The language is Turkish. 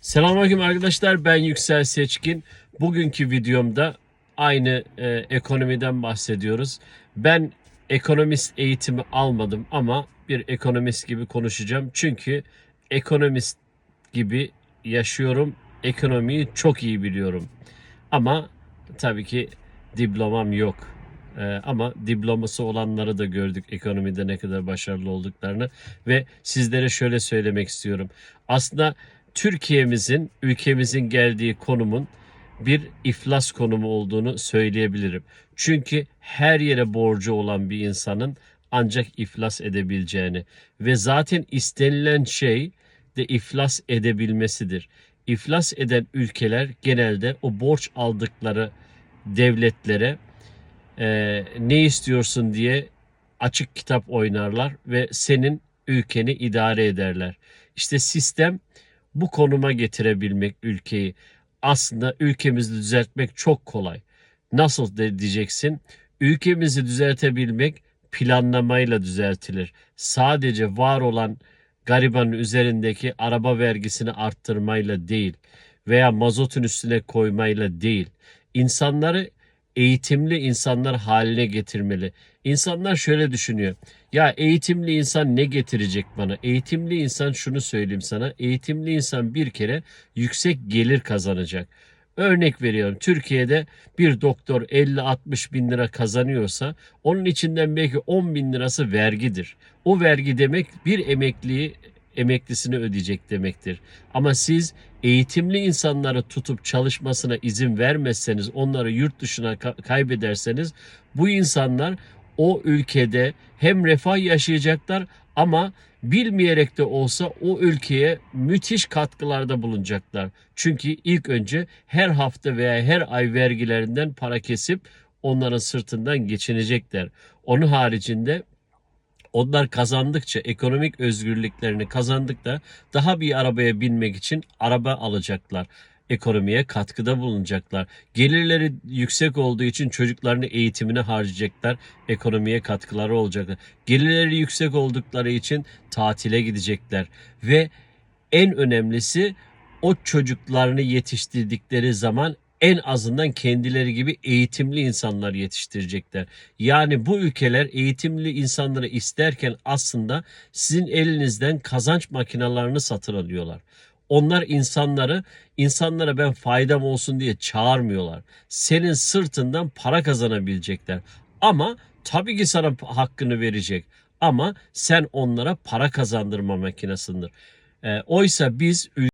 Selamünaleyküm arkadaşlar ben Yüksel Seçkin. Bugünkü videomda aynı e, ekonomiden bahsediyoruz. Ben ekonomist eğitimi almadım ama bir ekonomist gibi konuşacağım. Çünkü ekonomist gibi yaşıyorum. Ekonomiyi çok iyi biliyorum. Ama tabii ki diplomam yok. Ee, ama diploması olanları da gördük ekonomide ne kadar başarılı olduklarını ve sizlere şöyle söylemek istiyorum. Aslında Türkiye'mizin, ülkemizin geldiği konumun bir iflas konumu olduğunu söyleyebilirim. Çünkü her yere borcu olan bir insanın ancak iflas edebileceğini ve zaten istenilen şey de iflas edebilmesidir. İflas eden ülkeler genelde o borç aldıkları devletlere e, ne istiyorsun diye açık kitap oynarlar ve senin ülkeni idare ederler. İşte sistem bu konuma getirebilmek ülkeyi. Aslında ülkemizi düzeltmek çok kolay. Nasıl de diyeceksin? Ülkemizi düzeltebilmek planlamayla düzeltilir. Sadece var olan garibanın üzerindeki araba vergisini arttırmayla değil veya mazotun üstüne koymayla değil. İnsanları eğitimli insanlar haline getirmeli. İnsanlar şöyle düşünüyor. Ya eğitimli insan ne getirecek bana? Eğitimli insan şunu söyleyeyim sana. Eğitimli insan bir kere yüksek gelir kazanacak. Örnek veriyorum Türkiye'de bir doktor 50-60 bin lira kazanıyorsa onun içinden belki 10 bin lirası vergidir. O vergi demek bir emekliyi emeklisini ödeyecek demektir. Ama siz eğitimli insanları tutup çalışmasına izin vermezseniz, onları yurt dışına ka- kaybederseniz bu insanlar o ülkede hem refah yaşayacaklar ama bilmeyerek de olsa o ülkeye müthiş katkılarda bulunacaklar. Çünkü ilk önce her hafta veya her ay vergilerinden para kesip onların sırtından geçinecekler. Onun haricinde onlar kazandıkça ekonomik özgürlüklerini kazandıkça daha bir arabaya binmek için araba alacaklar. Ekonomiye katkıda bulunacaklar. Gelirleri yüksek olduğu için çocuklarını eğitimine harcayacaklar. Ekonomiye katkıları olacaklar. Gelirleri yüksek oldukları için tatile gidecekler. Ve en önemlisi o çocuklarını yetiştirdikleri zaman en azından kendileri gibi eğitimli insanlar yetiştirecekler. Yani bu ülkeler eğitimli insanları isterken aslında sizin elinizden kazanç makinalarını satın alıyorlar. Onlar insanları insanlara ben faydam olsun diye çağırmıyorlar. Senin sırtından para kazanabilecekler. Ama tabii ki sana hakkını verecek. Ama sen onlara para kazandırma makinasındır. Ee, oysa biz